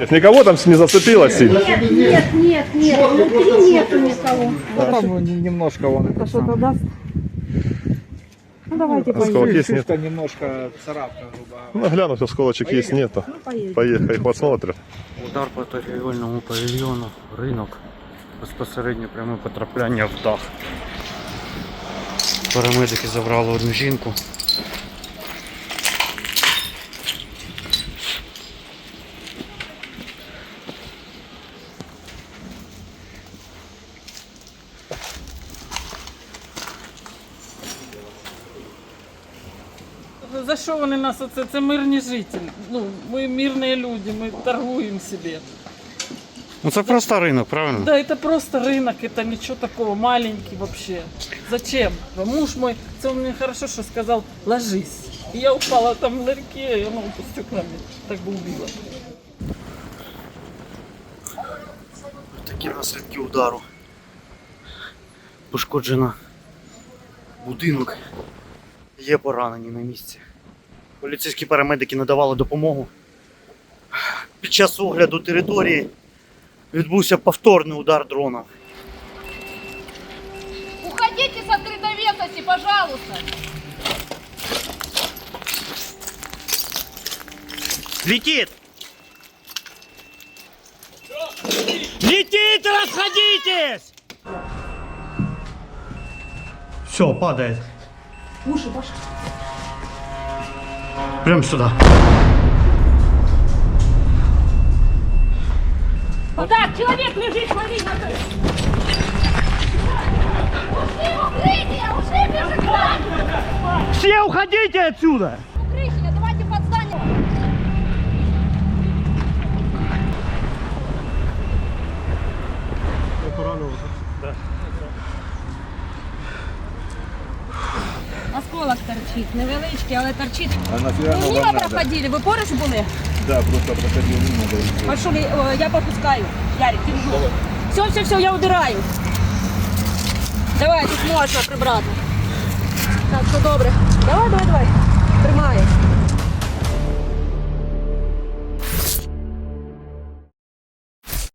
Если никого там не зацепило сильно. Нет, нет, нет, нет, внутри нету никого. Ну, там не- немножко вон это Что-то даст? Ну давайте Осколок поедем. есть, нет? Шишка немножко царапка, грубо говоря. Ну, глянуть, осколочек есть, нету. Ну поедем. Поехали, посмотрим. Удар по торгівельному павільйону, ринок, безпосередньо пряме потрапляння в дах. Парамедики забрали одну жінку. За що вони нас оце? Це мирні жителі. Ну, ми мирні люди, ми торгуємо собі. Ну це просто ринок, правильно? Да, это просто рынок, это ничего такого, маленький вообще. Зачем? Муж мой, це он мне хорошо, что сказал, ложись. И я упала там в ларьке, и оно по стеклами так бы убило. Такі наслідки удару. Пошкоджено будинок. Є поранені на місці. Поліцейські парамедики надавали допомогу. Під час огляду території відбувся повторний удар дрона. Уходите с открытой пожалуйста. Летит! Летит, расходитесь! Все, падает. Уши, Паша. Прям сюда. Так, человек лежит, смотри, на крыше. Укрытие, ушли бежать! Все уходите отсюда! Укрытие, давайте под Осколок торчить, невеличкий, але торчить. А нафіга Ну, мимо проходили, ви поруч були? Да, просто проходил мимо. да, и всё. Пошли, о, я попускаю. Ярик, держу. Все, все, все, я удираю. Давай, тут можна прибрати. Так, все добре. Давай, давай, давай. Тримай.